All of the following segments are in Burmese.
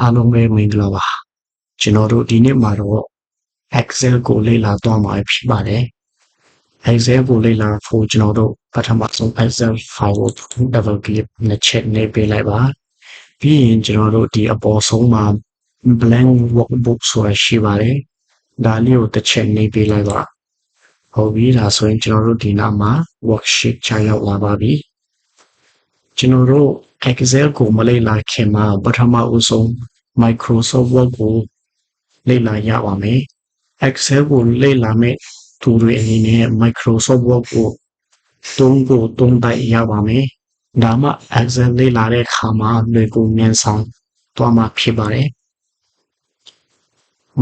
အားလုံးပဲမင်္ဂလာပါကျွန်တော်တို့ဒီနေ့မှာတော့ Excel ကိုလေ့လာသွားမှာဖြစ်ပါတယ် Excel ကိုလေ့လာဖို့ကျွန်တော်တို့ပထမဆုံး Excel file ကို double click နဲ့ check နေပေးလိုက်ပါပြီးရင်ကျွန်တော်တို့ဒီအပေါ်ဆုံးမှာ blank workbook ဆိုတာရှိပါတယ်ဒါလေးကိုတစ်ချက်နေပေးလိုက်ပါဟုတ်ပြီဒါဆိုရင်ကျွန်တော်တို့ဒီနောက်မှာ worksheet ချရောက်လာပါပြီကျွန်တော်တို့ Excel ကိုမလေ့လာခင်မှာပထမဦးဆုံး Microsoft Word ကိုလေ့လာရပါမယ်။ Excel ကိုလေ့လာမယ့်သူတွေအနေနဲ့ Microsoft Word ကိုသုံးဖို့သုံးတိုက်ရပါမယ်။ဒါမှ Excel လေ့လာတဲ့အခါမှာလွယ်ကူမြန်ဆန်သွားမှာဖြစ်ပါတယ်။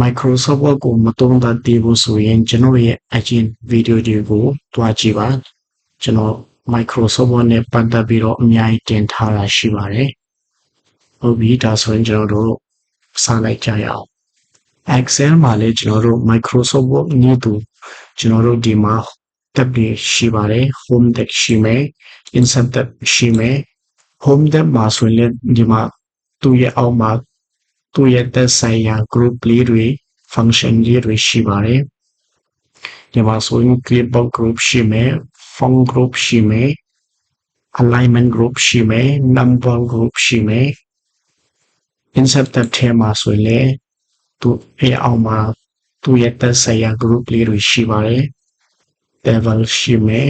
Microsoft Word ကိုမသုံးတတ်သေးဘူးဆိုရင်ကျွန်တော်ရဲ့အရင်ဗီဒီယိုတွေကိုတွားကြည့်ပါ။ကျွန်တော် Microsoft Word နဲ့ပတ်သက်ပြီးတော့အများကြီးတင်ထားတာရှိပါတယ်။ဟုတ်ပြီဒါဆိုရင်ကျွန်တော်တို့စလိုက်ကြရအောင် Excel မှာလည်းကျွန်တော်တို့ Microsoft Word နည်းတူကျွန်တော်တို့ဒီမှာ tab တွေရှိပါတယ် Home tab ရှိမယ် Insert tab ရှိမယ် Home tab မှာဆိုရင်လည်းဒီမှာသူ့ရဲ့အောက်မှာသူ့ရဲ့သက်ဆိုင်ရာ group လေးတွေ function လေးတွေရှိပါတယ်ဒီမှာဆိုရင် clipboard group ရှိမယ် font group ရှိမယ် alignment group ရှိမယ် number group ရှိမယ် insert tab ထဲမှာဆိုရင်လည်းသူ့ရဲ့အောက်မှာသူ့ရဲ့သက်ဆိုင်ရာ group လေးတွေရှိပါတယ် level ရှိမယ်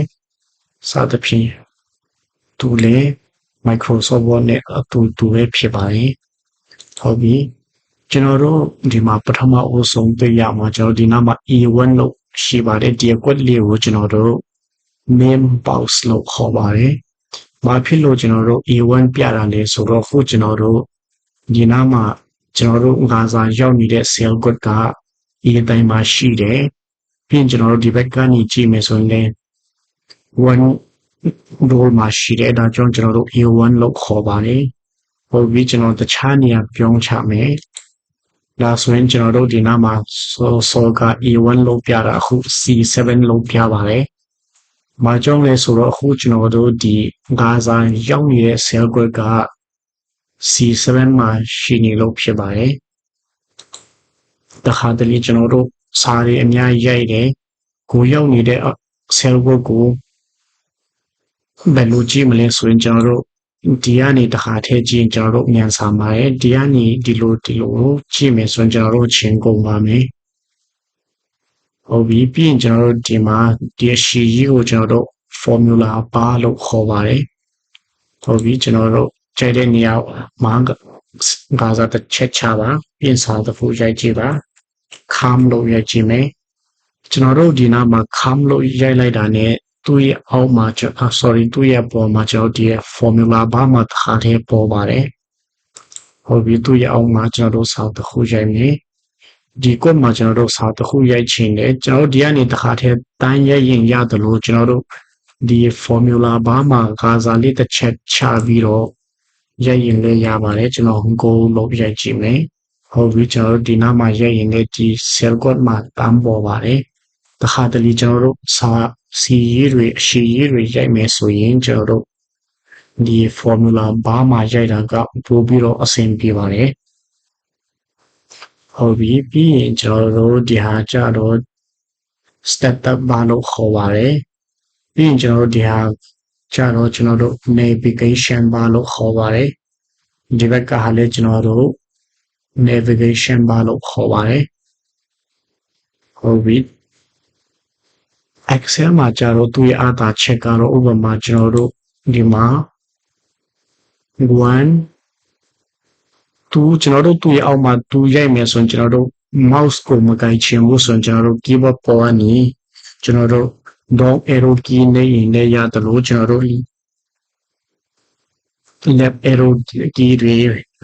စသဖြင့်သူလည်း Microsoft Word နဲ့အတူတူပဲဖြစ်ပါတယ်ဟုတ်ပြီကျွန်တော်တို့ဒီမှာပထမအဦးဆုံးတွေ့ရမှာကျွန်တော်ဒီနားမှာ E1 လို့ရှိပါတယ်ဒီ quad လေးကိုကျွန်တော်တို့ name box လို့ခေါ်ပါတယ်။ဘာဖြစ်လို့ကျွန်တော်တို့ A1 ပြတာလဲဆိုတော့ခုကျွန်တော်တို့ဒီနားမှာကျွန်တော်တို့ငါးစာရောက်နေတဲ့ cell code က A တိုင်းမှာရှိတယ်။ပြီးရင်ကျွန်တော်တို့ဒီဘက်ကနေကြည့်မယ်ဆိုရင်လည်း1 row မှာရှိတယ်ဒါကြောင့်ကျွန်တော်တို့ A1 လို့ခေါ်ပါတယ်။ဟုတ်ပြီကျွန်တော်တခြားနေရာပြောင်းချမယ်။ဒါဆိုရင်ကျွန်တော်တို့ဒီနားမှာစောစောက A1 လို့ပြတာအခု C7 လို့ပြပါတယ်။ ဘာကြောင့်လဲဆိုတော့အခုကျွန်တော်တို့ဒီဂါဇာရောက်နေတဲ့ cell grid က C7 မှာရှိနေလို့ဖြစ်ပါတယ်။တခါတလေကျွန်တော်တို့စာတွေအများကြီးရိုက်တယ်။ကိုရောက်နေတဲ့ cell grid ကိုဘယ်လိုကြည့်မလဲဆိုရင်ကျွန်တော်တို့ဒီကနေတခါထဲကြည့်ရင်ကျွန်တော်တို့မြန်ဆန်ပါတယ်။ဒီကနေဒီလိုဒီလိုကြည့်မယ်ဆိုရင်ကျွန်တော်တို့ချင်းကုန်ပါမယ်။ ဟုတ်ပြီပြီးရင်ကျွန်တော်တို့ဒီမှာဒီအရှိကြီးကိုကျွန်တော်တို့ formula bar လို့ခေါ်ပါတယ်ဟုတ်ပြီကျွန်တော်တို့ကြိုက်တဲ့နေရာမှာဂါဇာတစ်ချက်ချပါပြင်စာတစ်ခုရိုက်ကြည့်ပါ calm လို့ရိုက်ကြည့်မယ်ကျွန်တော်တို့ဒီနားမှာ calm လို့ရိုက်လိုက်တာ ਨੇ သူ့ရဲ့အောက်မှာကျွန်တော် sorry သူ့ရဲ့ပေါ်မှာကျွန်တော်ဒီ formula bar မှာထားတဲ့ပေါ်ပါတယ်ဟုတ်ပြီသူ့ရဲ့အောက်မှာကျွန်တော်တို့စာတစ်ခုရိုက်မယ် ဒီကွက်မှာကျွန်တော်တို့စာတစ်ခုရိုက်ချင်တယ်ကျွန်တော်တို့ဒီကနေတစ်ခါတည်းတန်းရိုက်ရင်ရတယ်လို့ကျွန်တော်တို့ဒီ formula bar မှာဂါဇာလေးတစ်ချက်ချပြီးတော့ရိုက်ရင်လည်းရပါတယ်ကျွန်တော်ကိုလုပ်ရိုက်ကြည့်မယ်ဟုတ်ပြီကျွန်တော်တို့ဒီနားမှာရိုက်ရင်လည်းဒီ cell code မှာတန်းပေါ်ပါတယ်တစ်ခါတလေကျွန်တော်တို့စာစီရေးတွေအရှိရေးတွေရိုက်မယ်ဆိုရင်ကျွန်တော်တို့ဒီ formula bar မှာရိုက်တာကပို့ပြီးတော့အဆင်ပြေပါတယ် ဟုတ်ပြီပြီးရင်ကျွန်တော်တို့ဒီဟာကြတော့ step up bar လို့ခေါ်ပါတယ်ပြီးရင်ကျွန်တော်တို့ဒီဟာကြတော့ကျွန်တော်တို့ navigation bar လို့ခေါ်ပါတယ်ဒီဘက်ကဟာလည်းကျွန်တော်တို့ navigation bar လို့ခေါ်ပါတယ်ဟုတ်ပြီ Excel မှာကြတော့သူ့ရဲ့အားသာချက်ကတော့ဥပမာကျွန်တော်တို့ဒီမှာ1 2ကျွန်တော်တို့သူ့ရဲ့အောက်မှာ2ရိုက်မယ်ဆိုရင်ကျွန်တော်တို့ mouse ကိုမကိုင်ချင်ဘူးဆိုရင်ကျွန်တော်တို့ keyboard ပေါ်ကနေကျွန်တော်တို့ down arrow key နဲ့ရင်လည်းရတယ်လို့ကျွန်တော်တို့ left arrow key တွေ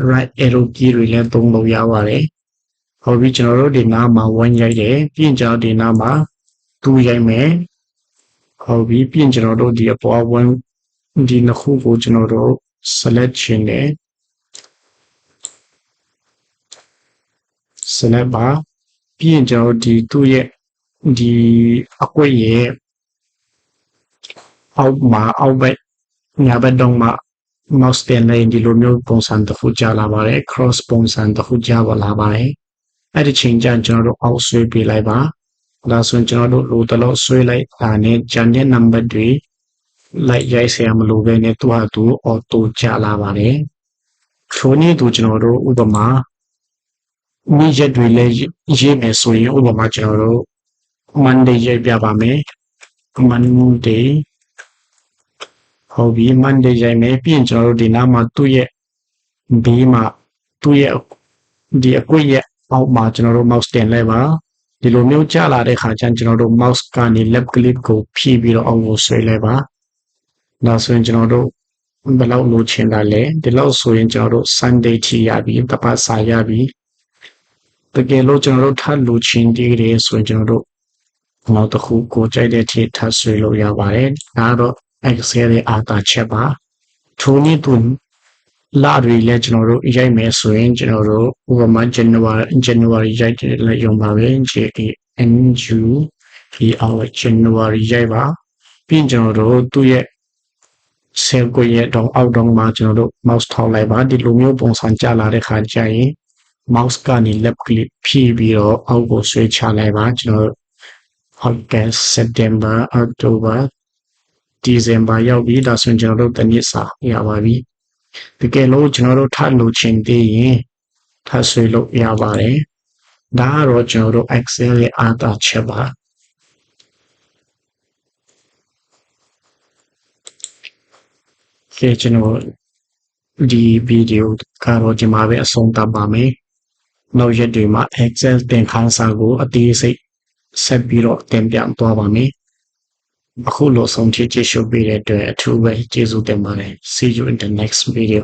right arrow key တွေလည်းသုံးလို့ရပါတယ်။ဟုတ်ပြီကျွန်တော်တို့ဒီနားမှာ1ရိုက်တယ်ပြီးရင်ကျွန်တော်ဒီနားမှာ2ရိုက်မယ်။ဟုတ်ပြီပြီးရင်ကျွန်တော်တို့ဒီအပေါ်1ဒီနှစ်ခုကိုကျွန်တော်တို့ select ချင်တယ် စနက်ပါပြီးရင်ကျွန်တော်ဒီသူ့ရဲ့ဒီအကွက်ရဲ့အောက်မှာအောက်ဘက်ညာဘက်တုံးမှာ mouse pen နဲ့ဒီလိုမျိုးပုံစံတစ်ခုကြာလာပါတယ် cross ပုံစံတစ်ခုကြာပါလာပါတယ်အဲ့ဒီချိန်ကျကျွန်တော်တို့အောက်ဆွေးပြလိုက်ပါဒါဆိုရင်ကျွန်တော်တို့လိုတလို့ဆွေးလိုက်တာနဲ့ဂျန်တဲ့နံပါတ်တွေလိုက်ရိုက်ဆရာမလိုပဲနဲ့သူ့ဟာသူ auto ကြာလာပါတယ်ချိုးနေသူကျွန်တော်တို့ဥပမာ နေ့ရက်တွေလည်းရေးမယ်ဆိုရင်ဥပမာကျွန်တော်တို့ Monday ရေးပြပါမယ် Monday ဟုတ်ပြီ Monday ရိုက်မယ်ပြီးရင်ကျွန်တော်တို့ဒီနားမှာသူ့ရဲ့ဘေးမှာသူ့ရဲ့ဒီအကွက်ရဲ့အောက်မှာကျွန်တော်တို့ mouse တင်လိုက်ပါဒီလိုမျိုးကြာလာတဲ့ခါကျရင်ကျွန်တော်တို့ mouse ကနေ left click ကိုဖြည့်ပြီးတော့အောက်ကိုဆွဲလိုက်ပါဒါဆိုရင်ကျွန်တော်တို့ဘယ်လောက်လိုချင်တာလဲဒီလောက်ဆိုရင်ကျွန်တော်တို့ Sunday ထိရပြီတပတ်စာရပြီ တကယ်လို့ကျွန်တော်တို့ထပ်လိုချင်သေးတယ်ဆိုရင်ကျွန်တော်တို့နောက်တစ်ခုကိုကြိုက်တဲ့ထိထပ်ဆွဲလို့ရပါတယ်ဒါတော့ Excel ရဲ့အာသာချက်ပါထိုနည်းတူလာတွေလည်းကျွန်တော်တို့ရိုက်မယ်ဆိုရင်ကျွန်တော်တို့ဥပမာ January January ရိုက်တယ်လည်းရုံပါပဲ J A N U E R January ရိုက်ပါပြီးရင်ကျွန်တော်တို့သူ့ရဲ့ cell ကိုရဲ့တော့အောက်တော့မှာကျွန်တော်တို့ mouse ထောက်လိုက်ပါဒီလိုမျိုးပုံစံကြာလာတဲ့ခါကျရင် mouse ကနေ left click ဖြည့်ပြီးတော့အောက်ကိုဆွဲချလိုက်ပါကျွန်တော် August September October December ရောက်ပြီဒါဆိုရင်ကျွန်တော်တို့တနည်းစာရပါပြီတကယ်လို့ကျွန်တော်တို့ထပ်လို့ချင်သေးရင်ထပ်ဆွဲလို့ရပါတယ်ဒါကတော့ကျွန်တော်တို့ Excel ရဲ့အားသာချက်ပါကဲကျွန်တော်ဒီဗီဒီယိုကတော့ဒီမှာပဲအဆုံးသတ်ပါမယ် နောက်ရက်တွေမှာ Excel သင်ခန်းစာကိုအသေးစိတ်ဆက်ပြီးတော့တင်ပြသွားပါမယ်အခုလိုဆုံးဖြတ်ကြည့်ရှုပေးတဲ့အတွက်အထူးပဲကျေးဇူးတင်ပါတယ် see you in the next video